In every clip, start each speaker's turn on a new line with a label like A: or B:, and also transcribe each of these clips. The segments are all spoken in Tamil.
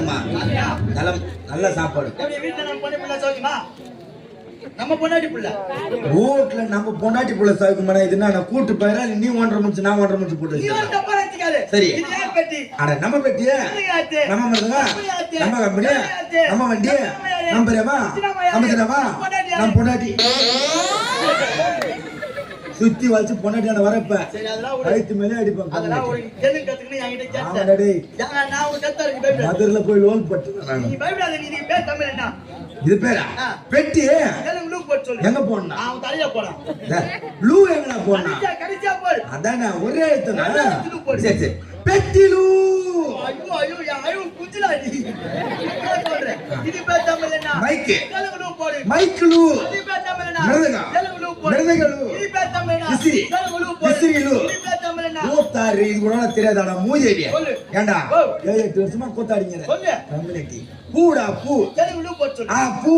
A: வணக்கம்மா நல்ல நல்ல சாப்பாடு.
B: நம்ம பிள்ளை சௌக்கியமா நம்ம
A: வீட்டுல பொண்டாட்டி புள்ள சாவுக்குமாடா இது என்ன கூட்டு போயிடா நீ ஒன்றரை முடிச்சு நான் ஒன்றரை முடிச்சு போட்டு சரி. அட நம்ம பெட்டியே. நம்ம மருந்தா
B: இல்லையாச்சு.
A: நம்ம கம்பெனி. நம்ம வண்டி?
B: நம்ம?
A: நம்ம சின்னவா?
B: பொண்டாட்டி?
A: நம்ம பொண்டாட்டி. சுத்தி வச்சு வரப்ப
B: சரி அதெல்லாம் விடு.
A: கழுத்து மேலே
B: நான் பயப்படாத.
A: மதுரையில போய் லோன் பட்டு இது பேரா. பெட்டி? எங்க
B: நான் அவன் தலையில போறான்
A: லூ எங்கடா
B: போடு.
A: அதானே ஒரே சரி. பெட்டி லூ
B: ஐயோ ஐயோ ஐயோ என்ன சொல்றேன். இது பேர் தமிழ் என்ன
A: மைக்கு.
B: தெலுங்கு போடு.
A: மைக்கு லூ
B: இது பேர் தமிழ் என்ன
A: மிருதங்கம்.
B: தெலுங்கு லூ போடு.
A: மிருதங்க லூ.
B: இது பேர் தமிழ் என்ன
A: விசிறி.
B: தெலுங்கு லூ போடு.
A: விசிறி லூ.
B: இது பேர்
A: கூத்தாரு இது கூட தெரியாதாடா
B: சொல்லு.
A: ஏண்டா. ஏழு எட்டு வருஷமா கூத்தாடிங்க
B: சொல்லு.
A: பூடா பூ.
B: தெலுங்கு லூ போட்டு சொல்லு.
A: ஆ பூ.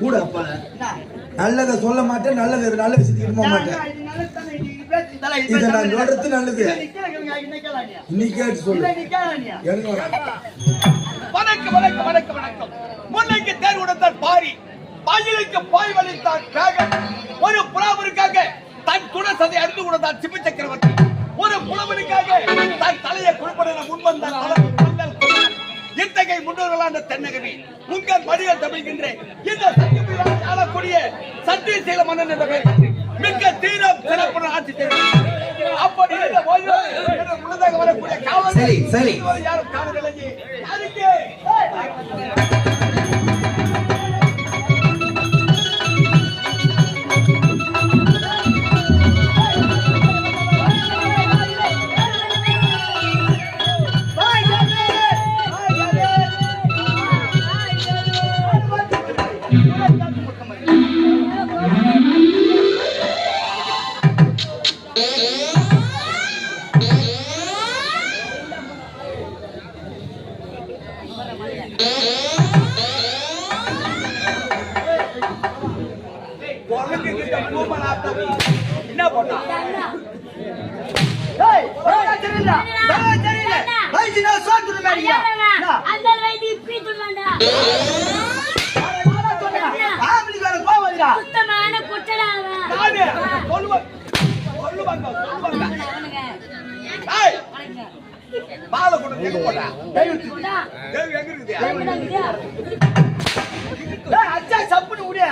A: பூடா பா.
B: என்ன?
A: நல்லதை சொல்ல மாட்டேன் நல்லது நல்ல விஷயத்துக்கு போக மாட்டேன்.
B: இது
A: நான் சொல்றது நல்லது. இன்னைக்கு சொல்லு.
C: வணக்கம் வணக்கம் வணக்கம் வணக்கம் முன்னைக்கு தேர் உடைத்தார் பாரி பாயிலுக்கு பாய் வலித்தார் ஒரு புறாவனுக்காக தன் குணசதை அறிந்து கொடுத்தார் சிபி சக்கரவர்த்தி ஒரு புலவனுக்காக தன் தலையை மன்னன் குமரன். இத்தகைய முன்னோர்களான தென்னகவி உங்கள் மடிகள் தமிழ்கின்ற இந்த சங்கமிலான ஆளக்கூடிய சத்தியசீல மன்னன் என்ற பெயர் மிக்க தீரம் சிறப்புடன் ஆட்சி அப்படி காவல்
A: சரி, சரி.
C: யாரும் காணவில்லையே
D: அவனுங்க
C: ஏய்
D: வணக்கம்
C: பாலை கொண்டு எங்க போட்டா எங்க இருக்குது
B: அச்சா சப்புன்னு விடு.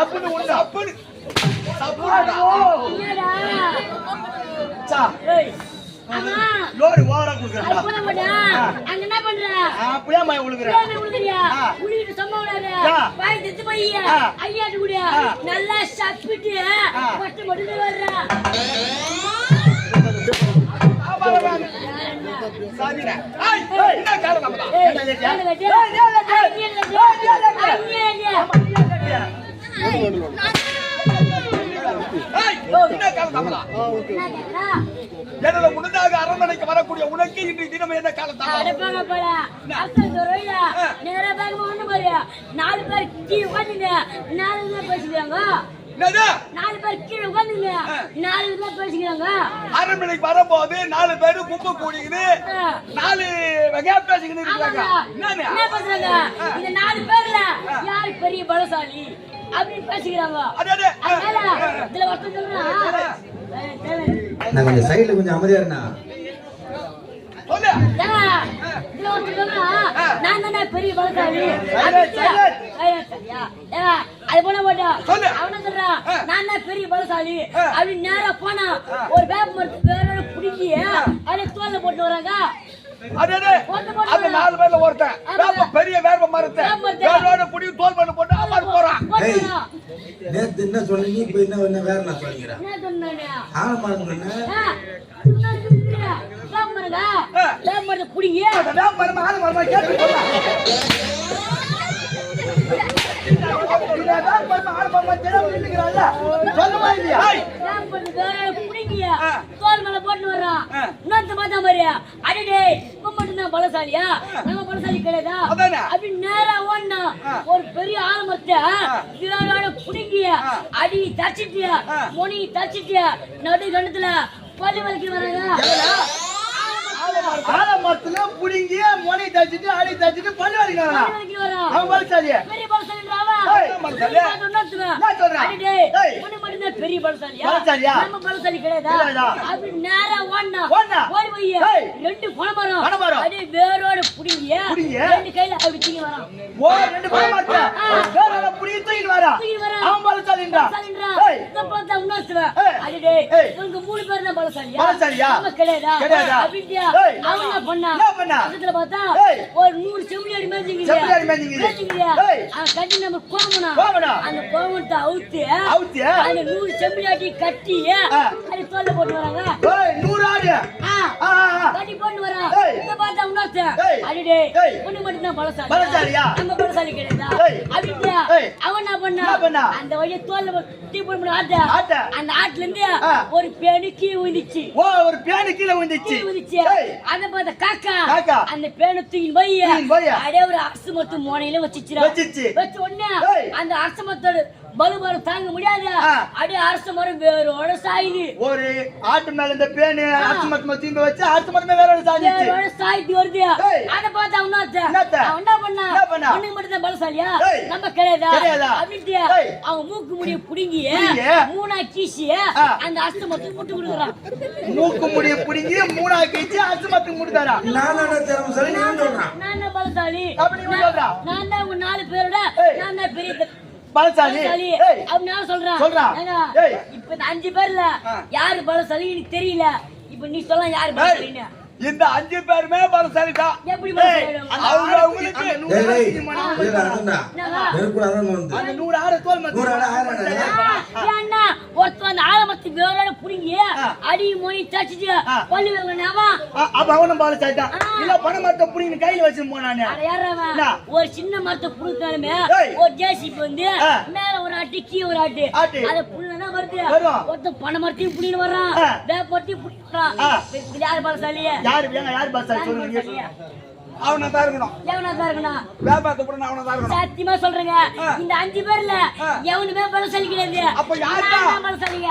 B: சப்புன்னு ஓவரா
D: அங்க என்ன பண்ற
B: அப்படியே
D: சும்மா விடாத வாய் தித்து போய் ஐயாட்டு கூட நல்லா சப்பிட்டு
B: ஆ.
D: மட்டும் வர்றா கேக்குறா
C: எனது முன்னதாக அரண்மனைக்கு வரக்கூடிய உனக்கு இன்று தினம் என்ன காலம் தான்
D: அடப்பாங்க போல. அக்கல் துறையில நேரா பார்க்க ஒண்ணு பாரு நாலு பேர் உட்காந்துங்க நாலு பேர் கீழே உட்காந்துங்க. நாலு பேர் பேசிக்கிறாங்க.
C: அரண்மனைக்கு வரும்போது நாலு பேரு கும்பு கூடிக்குது. நாலு வகையா பேசிக்கிட்டு இருக்காங்க
D: என்ன பண்றாங்க இந்த நாலு பேர்ல யாரு பெரிய பலசாலி? அப்படின்னு பேசிக்கிறாங்க.
C: அடே, அடே.
D: அதனால இதுல ஒருத்தன் சொல்றான்
A: கொஞ்சம் சைடுல கொஞ்சம் அமைதியா இருந்தா
C: சொல்லு.
D: ஏங்க, இதுல ஒருத்தன் சொல்றான், நான் தானே பெரிய பலசாலி? அது போன போட்டா.
C: சொல்லு.
D: அவன சொல்றான் நான் தான் பெரிய பலசாலி. அப்படின்னு நேரா போனா ஒரு வேப்ப மரத்து பேரோட புடிங்கி அப்படியே தோல்ல போட்டு வராங்க
C: நாலு பேர்ல ஒருத்தன். பெரிய வேப்ப மரத்தை. வேரோட புடி தோல் பண்ண போட்டு அம்மாடு போறான்.
A: நேத்து என்ன சொன்னீங்க? இப்ப என்ன என்ன வேற நான் சொல்லிக்கிறேன்.
D: சொன்னேன்? புடிங்கி.
B: மரமா, மரமா கேட்டு போடா. இந்த வேப்ப மரமா, ஆல மரமா சொல்லுமா இல்லையா?
D: புடிங்கி தோல் மேல போட்டு வர்றான் இன்னொருத்த பார்த்தா மாதிரியா? அடடே இப்ப மட்டும்தான் பலசாலியா நம்ம பலசாலி கிடையாதா?
C: அதானே.
D: அப்படி நேரா ஓடினா ஒரு பெரிய ஆலமரத்தை இதோட புடுங்கி அடி தச்சிட்டியா? முனி தச்சிட்டியா? நடு கணத்துல பள்ளி வலிக்கு வராங்க
B: ஆலமரத்துல புடுங்கி முனை தச்சுட்டு அடி தச்சுட்டு பல்லு
D: வரான்.
B: அவன் பலசாலி
D: பெரிய? அடி பலசாலியா? பலசாலி கிடையாதா? அப்படி நேரா ஓடினா. ஓடி போய். ரெண்டு. அப்படியே வேரோட புடுங்கி? ரெண்டு கையில அப்படி தூக்கி வரான்.
B: ஓ ரெண்டு பழம் மாத்த வேற புடிங்கி தூக்கிட்டு
D: வரான்.
B: அவன் பலசாலின்றா
D: பார்த்தா இன்னொருத்தவன்.
B: ஏய்.
D: அடி டேய்,
B: ஏய்.
D: இவனுங்க மூணு பேர் தான் பலசாலியா?
B: பலசாலியா?
D: கிடையாதா? என்ன பண்ணா?
B: பண்ணா?
D: பக்கத்துல பார்த்தா. ஒரு நூறு. அவன் கட்டி நம்ம கோமனா. அந்த கோமனத்தை அவுத்து,
B: அவுத்து?
D: அந்த நூறு கட்டி. அது தோல்ல போட்டு வராங்க.
B: நூறு ஆடு
D: கட்டி போட்டு பார்த்தா இன்னொருத்தன்.
B: ஏய்.
D: அடி டேய்,
B: ஏய்.
D: உன்னை மட்டும்தான் பலசாலி.
B: பலசாலியா?
D: நம்ம பலசாலி கிடையாதா?
B: ஏய்.
D: அப்படின்ட்டியா?
B: ஏய்.
D: அவன் என்ன பண்ணா?
B: என்ன பண்ணா?
D: அந்த வழியா தோல்ல தூக்கி போட்டு ஆட்ட. அந்த ஆட்டுல இருந்து. ஒரு பேனு கீழே விழுந்துச்சு
B: ஓ ஒரு பேனு கீழே விழுந்துச்சு
D: விழுந்துச்சு.
B: ஏய்,
D: அதை பார்த்த காக்கா
B: காக்கா.
D: அந்த பேனை தூக்கி போய் அப்படியே ஒரு அரசு மரத்து மோனையில.
B: வச்சுச்சு.
D: வச்ச உடனே. அந்த அரச பலுபாரம் தாங்க முடியாது. அப்படியே அரச மரம் வேரோட சாயுது
B: ஒரு ஆட்டு மேல இந்த பேனு அரசு மரத்து தீம்ப வச்சு அரசு மரத்து வேற சாஞ்சிச்சு
D: வேரோட சாய்த்து வருது. அதை பார்த்து அவன்? அவன் என்ன பண்ணா
B: என்ன பண்ணா?
D: அவனுக்கு மட்டும் தான் பலசாலியா. நம்ம கிடையாதா? அப்படின்ட்டு. அவன் மூக்கு முடிய புடுங்கி. மூணா கீசி
B: ஆ.
D: அந்த அரச மரத்துக்கு முட்டு கொடுக்குறான்
B: மூக்கு முடிய பிடிங்கி மூணா கழிச்சு அரசு மரத்துக்கு முடித்தாரா
A: நான் சொல்லி
D: நான் தான் பலசாலி
B: அப்படி இவன் சொல்றா?
D: நான் தான் உங்க நாலு பேரோட. நான் தான் பெரிய த-
B: பலசாலி
D: பலசாலி
B: ஏய்.
D: அப்படி நான் சொல்றேன்.
B: ஏய்.
D: இப்ப இந்த அஞ்சு பேர்ல. யாரு பலசாலி எனக்கு தெரியல. இப்ப நீ சொல்ல யாரு பலசாலின்னு
C: இந்த அஞ்சு பேருமே பலசாலி தான்
B: நூறு
A: டேய்,
B: ஆடு
D: அடி மொழி தச்சுட்டு
B: ஆ.
D: பள்ளி வேணும்னாவா
B: அ- அப்ப அவனும் பாலசாலி தான்
D: ஆ.
B: இல்ல பண மரத்தை புடிங்கி கையில வச்சு போனானே
D: அட யாரவன்? ஒரு சின்ன மரத்தை புடுத்தாலுமே
B: ஏய்.
D: ஒரு ஜேசிபி வந்து. மேல ஒரு அட்டி கீழே ஒரு ஆட்டு. அத புள்ளனா வருது
B: வரும்.
D: ஒருத்தன் பனை மரத்தையும் புடின்னு வர்றான். வேப்பத்தையும் புடின்னு வர்றான் யாரு பலசாலியே
B: யாரு ஏங்க யாரு பாலசாலி சொல்லுங்க
C: அவனை தான் இருக்கணும்.
D: எவனா தான் இருக்கணும்?
C: வியாபாரத்தை கூட அவனை தான் இருக்கணும்.
D: சத்தியமா சொல்றேங்க. இந்த அஞ்சு பேர்ல. எவனுமே பலசாலி கிடையாது
C: அப்ப யார் தான்?
D: தான் பலசாலிங்க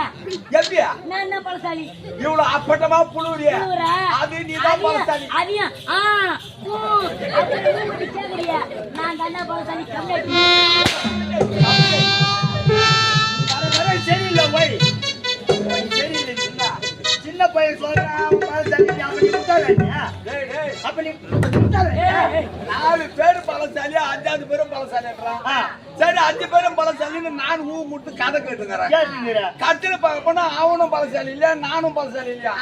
C: எப்படியா?
D: நான் தான் பலசாலி
C: இவ்வளவு அப்பட்டமா புழுவுறிய?
D: புழுவுற.
C: அது பலசாலி
D: அதையும், ஆ, நீ மட்டும் கேக்குறிய. நான் தாண்டா பலசாலி
B: வர சரியில்லை போய். சரியில்லை சின்ன. பையன் சொல்றான் பாலசாலி
C: நாலு பேரும் பலசாலியா அஞ்சாவது பேரும் பலசாலின்றான்
B: ஆ.
C: சரி அஞ்சு பேரும் பலசாலின்னு நான் ஊ முட்டு கதை கேட்டுக்கிறேன்
B: கேட்டுங்கிற
C: கட்டில பார்க்க போனா அவனும் பலசாலி இல்ல நானும் பலசாலி இல்லையா.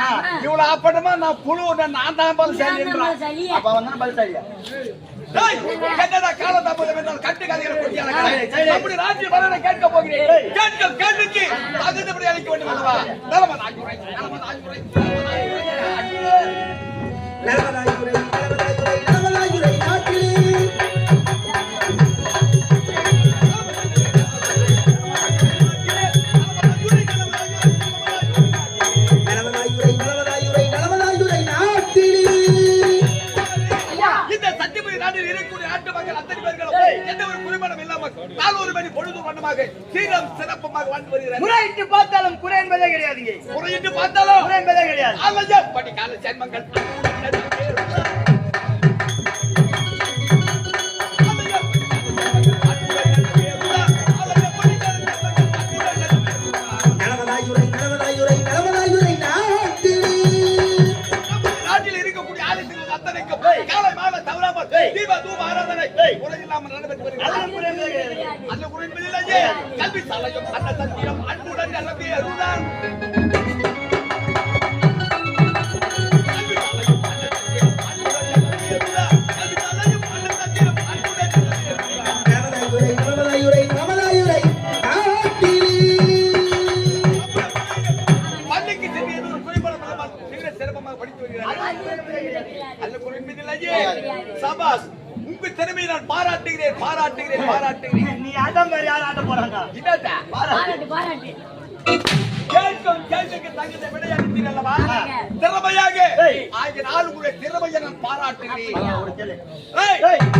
C: இவ்வளவு அப்பட்டமா நான் புழு நான் தான் பலசாலி.
B: அப்ப அவன் தான்
C: கால தாமதம் என்றால் கட்டு கதைகளை கொட்டி
B: சரி,
C: அழைக்கிறாய்.
B: சரி.
C: அப்படி ராஜ்ய பலனை கேட்க போகிறேன். கேட்க கேள்விக்கு தகுந்தபடி அளிக்க வேண்டும் அல்லவா நலம நலம பொழுது வண்ணமாக சீரம் சிறப்பமாக வாழ்ந்து வருகிறார்.
B: முறையிட்டு பார்த்தாலும் குறை என்பதே கிடையாதுங்க.
C: முறையிட்டு பார்த்தாலும்
B: குறை என்பதே கிடையாது.
C: ஆலய படிக்கால ஜென்மங்கள் காலை மாலை தவறாமல் தீப தூப ஆராதனை நடைபெற்று வருகிறது. அந்த குறைப்பிலேயே கல்வி சாலையும் அன்ன சத்தியம் அன்புடன் நிரம்பி மிக சிறப்பமாக படித்து வருகிறார் அல்ல குறைப்பிலேயே சபாஸ் உங்க திறமையை நான் பாராட்டுகிறேன் பாராட்டுகிறேன் பாராட்டுகிறேன்.
B: நீ ஆட்டம் வேற யாரும் ஆட்ட போறாங்க?
C: என்னடா
D: பாராட்டு. பாராட்டு
C: கேட்கும் கேள்விக்கு தகுந்த விடையளித்தீர் அல்லவா. திறமையாக. ஆகிய நாள் உங்களுடைய திறமையை நான் பாராட்டுகிறேன்.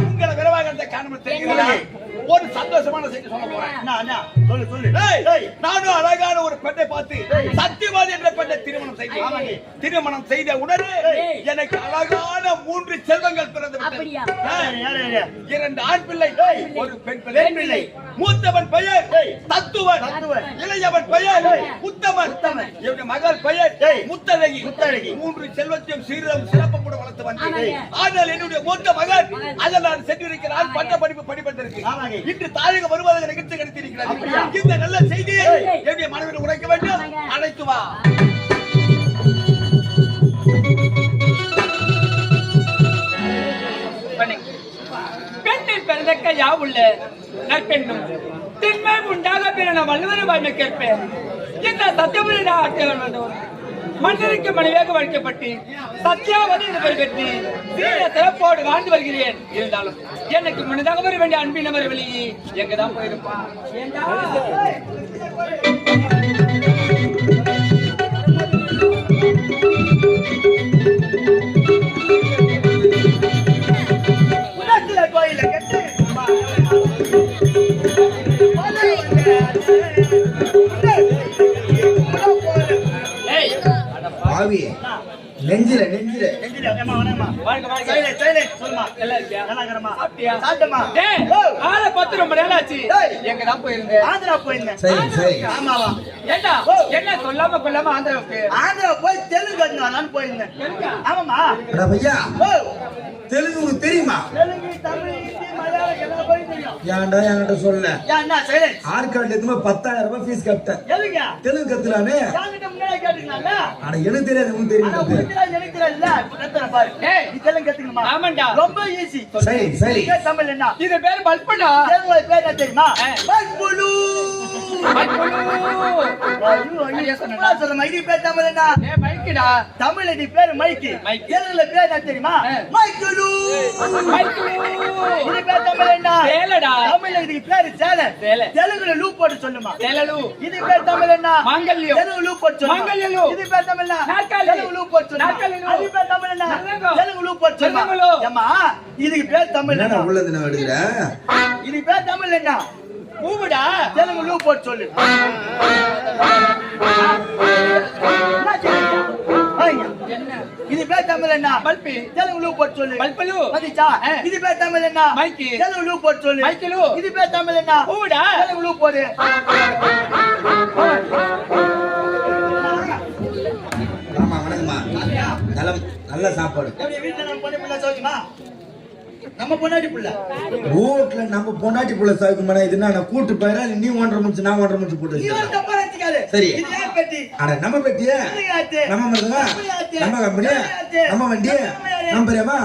C: உங்களை விரைவாக அந்த காரணம் தெரிகிறதா
B: ஏய்.
C: ஒரு சந்தோஷமான செய்தி சொல்ல போறேன்
B: சொல்லு சொல்லு
C: நானும் அழகான ஒரு பெண்ணை பார்த்து. சத்தியவாதி என்ற பெண்ணை திருமணம் செய்தேன். திருமணம் செய்த உடனே. எனக்கு அழகான மூன்று செல்வங்கள் பிறந்து விட்டது.
D: அப்படியா?
B: யாரு, யாரு, யாரு?
C: இரண்டு ஆண் பிள்ளை ஒரு பெண் பிள்ளை. மூத்தவன் பெயர். தத்துவன். இளையவன் பெயர். உத்தமன். என்னுடைய மகள் பெயர்
B: டேய்.
C: முத்தழகி
B: முத்தழகி.
C: மூன்று செல்வத்தையும் சீரம் சிறப்பும் கூட வளர்த்து வந்தேன். ஆனால் என்னுடைய மூத்த மகன். அதில் நான் சென்றிருக்கிறான் பட்ட படிப்பு படிப்பதற்கு. இன்று தாயகம் வருவதாக நிகழ்ச்சி கிடைத்திருக்கிறது? இந்த நல்ல செய்தியை
D: டேய்.
C: என்னுடைய மனைவியில் உரைக்க வேண்டும். அழைத்து வா
E: பெண்ணில் பிறந்தக்க யாவுள்ள நற்பெண்ணும் திண்மை உண்டாக பிறன வள்ளுவர் வாழ்மை கேட்பேன் இந்த சத்தியபுரி வந்தவர் மன்னருக்கு மனைவியாக வளர்க்கப்பட்டு சத்தியாவதி என்று பெயர் சீர சிறப்போடு வாழ்ந்து வருகிறேன். இருந்தாலும் எனக்கு முன்னதாக வர வேண்டிய அன்பினவர் வெளியே எங்கதான் போயிருப்பான்?
A: நெஞ்சில நெஞ்சில.
E: ஆளை பார்த்து ரொம்ப நேரம் ஆச்சு. எங்கதான் போயிருந்தேன்
B: ஆந்திரா போயிருந்தேன்.
A: சரி சரி.
B: ஆமாவா
E: ஏண்டா? என்ன சொல்லாம கொள்ளாம ஆந்திராவுக்கு?
B: ஆந்திரா போய் தெலுங்கு கத்துனாலான்னு போயிருந்தேன்? ஆமாமா
A: அடா பையா.
B: ஓ.
A: தெலுங்கு தெரியுமா?
B: தெலுங்கு தமிழ்
A: ஏன்டா என்கிட்ட சொல்ல ஆற்காட்டுல பத்தாயிரம் ரூபாய் ஃபீஸ் கட்டேன் தெலுங்கு கத்துலானே ஆனா எனக்கு தெரியாது உனக்கு தெரியும்
B: ரொம்ப ஈஸி
A: சரி
B: தமிழ் என்ன
E: இது பேர் பல்பனா
B: பேர் தெரியுமா பல்புலு
E: பல்புலு
B: சொல்லுமா இது பேர் தமிழ் என்ன
E: மைக்குடா.
B: தமிழ்ல இது பேர் மைக்கு
E: மைக்கு.
B: தெலுங்குல பேர் என்ன தெரியுமா. மைக்குலு
E: மைக்குலு.
B: இது பேர் தமிழ் என்ன
E: சேலடா.
B: தமிழ்ல இதுக்கு பேரு சேலை
E: சேலை.
B: தெலுங்குல லூ போட்டு சொல்லுமா
E: சேலலு.
B: இது பேர் தமிழ் என்ன
E: மாங்கல்யம்.
B: தெலுங்கு லூ போட்டு சொல்லுமா
E: மாங்கல்ய லூ.
B: இது பேர் தமிழ் என்ன
E: நாற்காலி.
B: தெலுங்கு லூ போட்டு சொல்லுமா
E: நாற்காலி.
B: அது பேர் தமிழ் என்ன. தெலுங்கு லூ போட்டு சொல்லுமா. ஏம்மா இதுக்கு பேர் தமிழ் என்ன
A: உள்ளது நான் எடுக்கிற
B: இதுக்கு பேர் தமிழ் என்ன
E: பூவுடா.
B: தெலுங்கு லூ போட்டு சொல்லு
E: ఇది
B: పేరు తమిళన్న పల్పి తెలుగులో
E: పోర్చోలి
B: పల్పలు మదిచా ఇది పేరు
E: తమిళన్న
B: మైకి తెలుగులో పోర్చోలి మైకిలు
E: ఇది
B: పేరు తమిళన్న ఊడా
A: తెలుగులో పోరే நல்ல சாப்பாடு
B: வீட்டுல நம்ம பொண்ணு பிள்ளை சௌக்கியமா நம்ம
A: பொண்டாட்டி நம்ம பொண்டாட்டி புள்ள சாகுமாடா இது என்ன கூட்டு பேரா நீ ஒன்றரை முடிச்சு நான் ஒன்றரை முடிச்சு போட்டு சரி. அட நம்ம நம்ம மருந்தா நம்ம
B: கம்பெனியா?
A: நம்ம வண்டியா?
B: நம்ம பெரியமா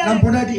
A: நம்ம
B: பொண்டாட்டி.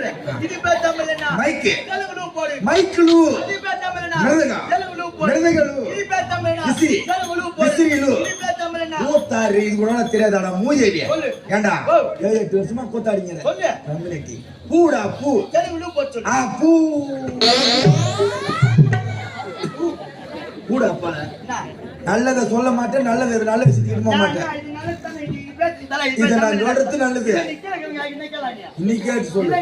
A: ఇది పేరు తమిళనా
B: మైక్
A: நல்லதை சொல்ல மாட்டேன். நல்லது நல்ல விஷயத்துக்கு மாட்டேன்.
B: இதை நல்லது
A: இன்னைக்கு கேட்டு சொல்லு.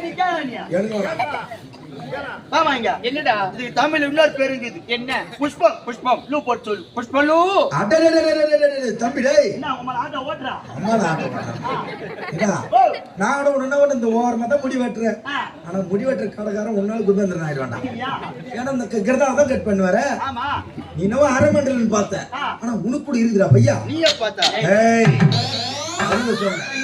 B: தமிழ் இன்னொரு பேரு இருக்குது.
E: என்ன?
B: புஷ்பம்
E: புஷ்பம்.
B: லூ போட்டு சொல்லு.
A: புஷ்பம் லூ. தான் முடி வெட்டுறேன். ஆனா முடி வெட்டுற கடைக்காரன் உன்னால குபேந்திரன் ஆயிடுவான்டா. ஏன்னா இந்த கிரதா கட் பண்ணுவாரு. நீ என்னவோ அரை மண்டலன்னு
B: பார்த்தேன்
A: ஆனா உனக்கு கூட இருக்குடா பையா.
B: நீயே பார்த்தா?
A: ஏய். 真的是。